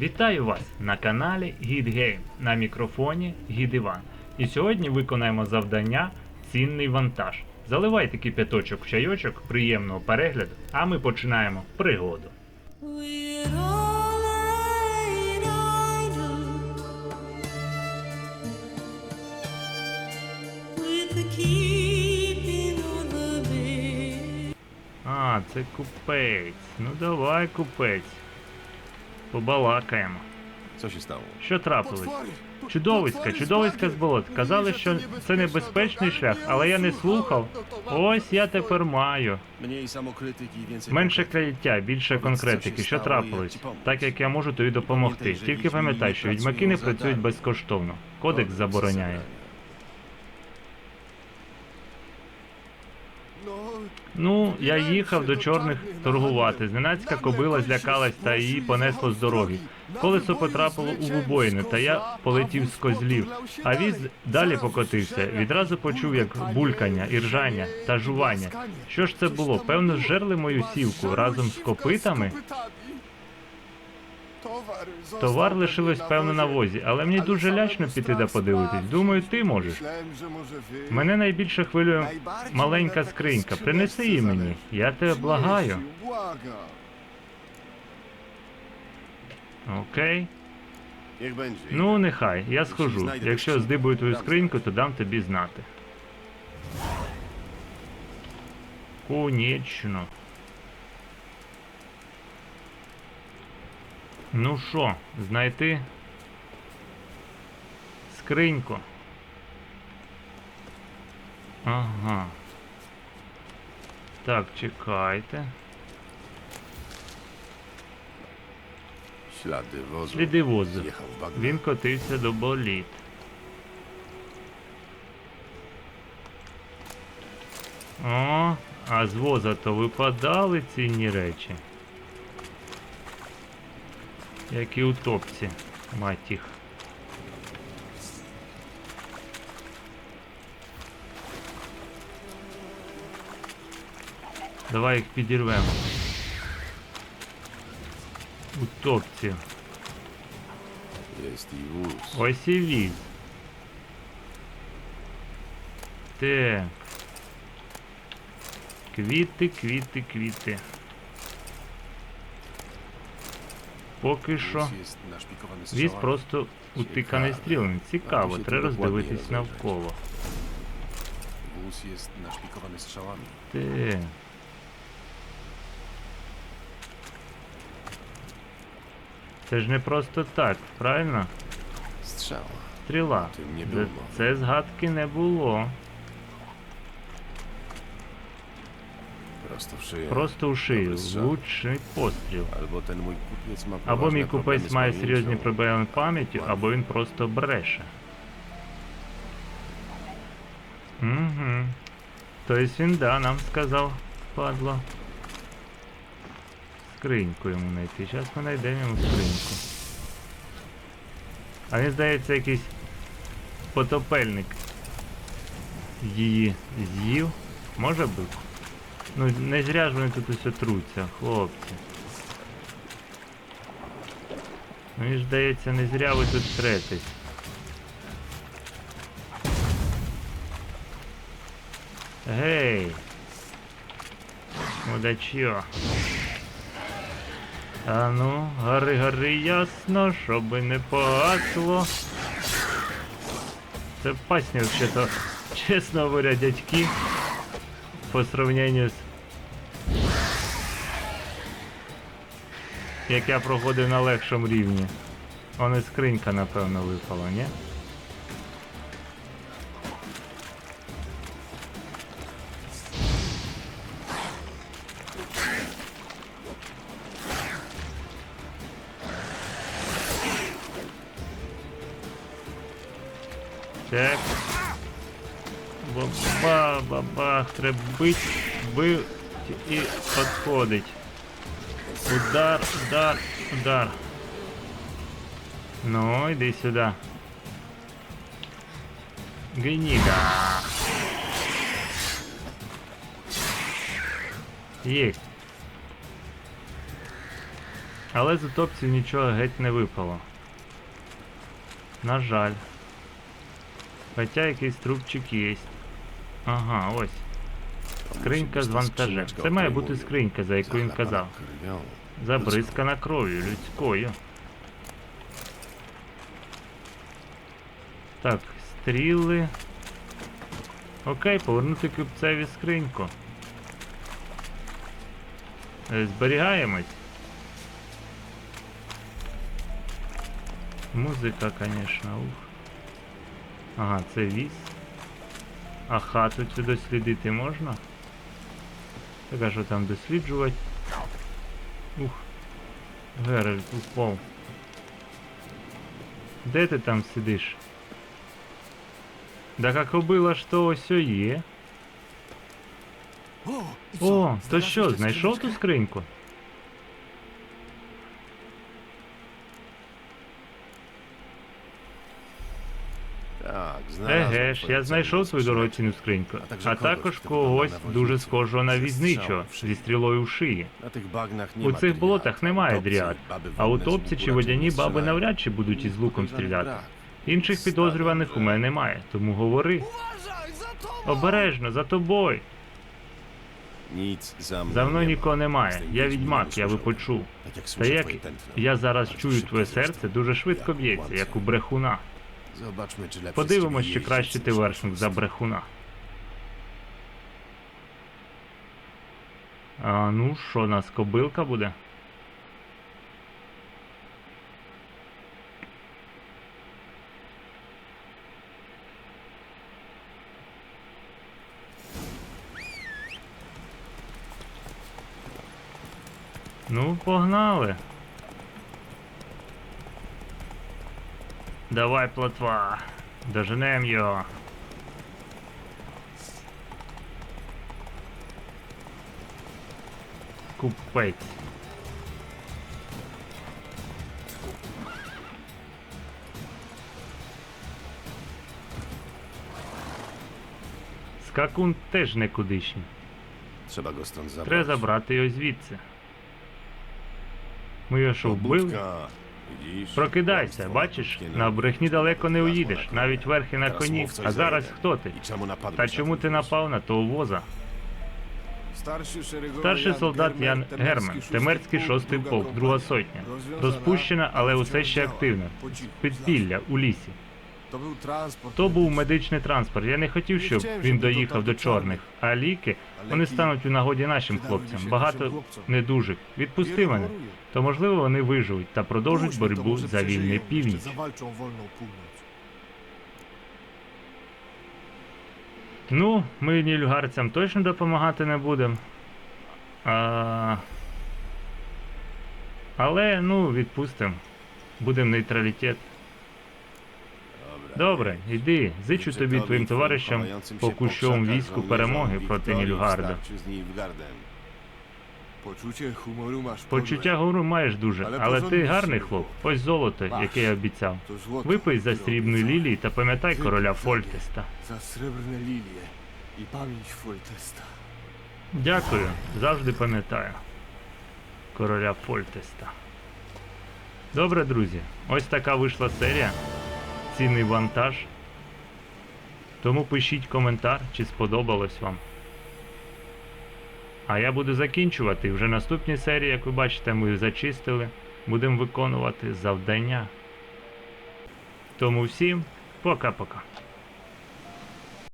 Вітаю вас на каналі GitGame на мікрофоні Гід Іван. І сьогодні виконаємо завдання Цінний вантаж. Заливайте кипяточок в чайочок, приємного перегляду, а ми починаємо пригоду. А, це купець. Ну давай, купець. Побалакаємо. Co się stało? Що трапилось? Чудовиська, чудовиська з болот. Казали, що це небезпечний шлях, але я не слухав. Ось я тепер маю. Менше кляття, більше конкретики. Що трапилось? Так як я можу тобі допомогти. Тільки пам'ятай, що відьмаки не працюють безкоштовно. Кодекс забороняє. Ну, я їхав до чорних торгувати. Зненацька кобила злякалась та її понесло з дороги. Колесо потрапило у вибоїни, та я полетів з козлів. А віз далі покотився. Відразу почув, як булькання, іржання та жування. Що ж це було? Певно, зжерли мою сівку разом з копитами. Товар лишилось певно на возі, але мені дуже лячно піти да подивитись. Думаю, ти можеш. Мене найбільше хвилює маленька скринька. Принеси її мені. Я тебе благаю. Окей. Ну, нехай, я схожу. Якщо здибую твою скриньку, то дам тобі знати. Конечно. Ну що, знайти скриньку. Ага. Так, чекайте. Ślady wozu. Сліди возу. Він котився до боліт. О, а з воза то випадали цінні речі. Як і у топці, мать їх. Давай їх підірвемо. У топці. Ось і віз. Так. Квіти, квіти, квіти. Поки що Wóz віз просто утиканий стрілами. Цікаво, треба роздивитись навколо. Так. Це ж не просто так, правильно? Стріла. Це згадки не було. Prosto w szyję. Просто у шию. Влучний постріл. Albo ten mój kupiec ma Або poważne мій problemy купець z має pamięcią. серйозні проблеми з пам'яттю, або він просто бреше. Угу. Тобто він да, нам сказав, падло. Скриньку йому знайти. Зараз ми знайдемо йому скриньку. А він, здається, якийсь потопельник її з'їв. Може бути? Ну, не зря ж вони тут усе труться, хлопці. Мені ж здається, не зря ви тут третесь. Гей! Мудачо. А ну, гори, гори ясно, щоби не погасло. Це пасня взагалі-то, чесно говоря, дядьки, по сравнению з як я проходив на легшому рівні. Он і скринька, напевно, випала, ні? Так. Баба, бабах, треба бить, бив і підходить. Удар, удар, удар. Ну, иди сюда. Гнида. Есть. Але з утопців нічого геть не випало. На жаль. Хоча якийсь трубчик є. Ага, ось. Скринька з вантажем. Це має бути скринька, за яку він казав. Забризкана кров'ю людською. Так, стріли. Окей, повернути купцеві скриньку. Е, Зберігаємось. Музика, конечно, ух. Ага, це віз. А хату цю дослідити можна? Так а що там досліджувати? Ух. Геральт упав. Де ти там сидиш? Да как убило, що ось є. О, то що, знайшов ту скриньку? Еге ж, я знайшов свою дорогоцінну скриньку, А також а когось, також когось дуже схожого на зі візничого стрілом в шиї. зі стрілою в шиї. У цих болотах немає дріад, а wodne утопці z чи водяні баби навряд чи будуть із луком стріляти. Інших підозрюваних у мене немає, тому говори. Обережно, за тобою. За мною нікого немає. Я відьмак, я би почув. Tak jak Та як я зараз чую твоє серце, дуже швидко б'ється, як у брехуна. Zobaczmy, czy lepiej Подивимось, чи краще ти вершник за брехуна. А ну, що, у нас кобилка буде? Ну, погнали. Давай, плотва. Доженем його. Купець. Скакун теж не кудишній. Trzeba go stąd zabrać. Треба забрати його звідси. Ми його що вбили? Прокидайся, бачиш, на брехні далеко не уїдеш, навіть верхи на коні. А зараз хто ти? Та чому ти напав на того воза? Старший солдат Ян Герман, Темерський шостий полк, друга сотня. Розпущена, але усе ще активна. Підпілля у лісі. То був транспорт. То був медичний транспорт. Я не хотів, щоб він доїхав до чорних. А ліки вони стануть у нагоді нашим хлопцям. Багато недужих. Відпусти мене. То можливо вони виживуть та продовжать боротьбу за вільний північ. Ну, ми нільгарцям точно допомагати не будемо. А... Але, ну, відпустимо. Будемо нейтралітет. Добре, іди. Зичу тобі твоїм товаришам по кущовому війську перемоги проти Nilfgaardem. Почуття гумору маєш дуже, Але ти гарний хлоп. Ось золото, яке я обіцяв. Випий за obiecałem. лілії та пам'ятай короля Фольтеста. За сребрне ліліє і пам'ять Фольтеста. Дякую, завжди пам'ятаю. Короля Фольтеста. Добре, друзі. Ось така вийшла серія. Цінний вантаж. Тому пишіть коментар, чи сподобалось вам. А я буду закінчувати. Вже наступні серії, як ви бачите, ми зачистили. Будемо виконувати завдання. Тому всім пока-пока.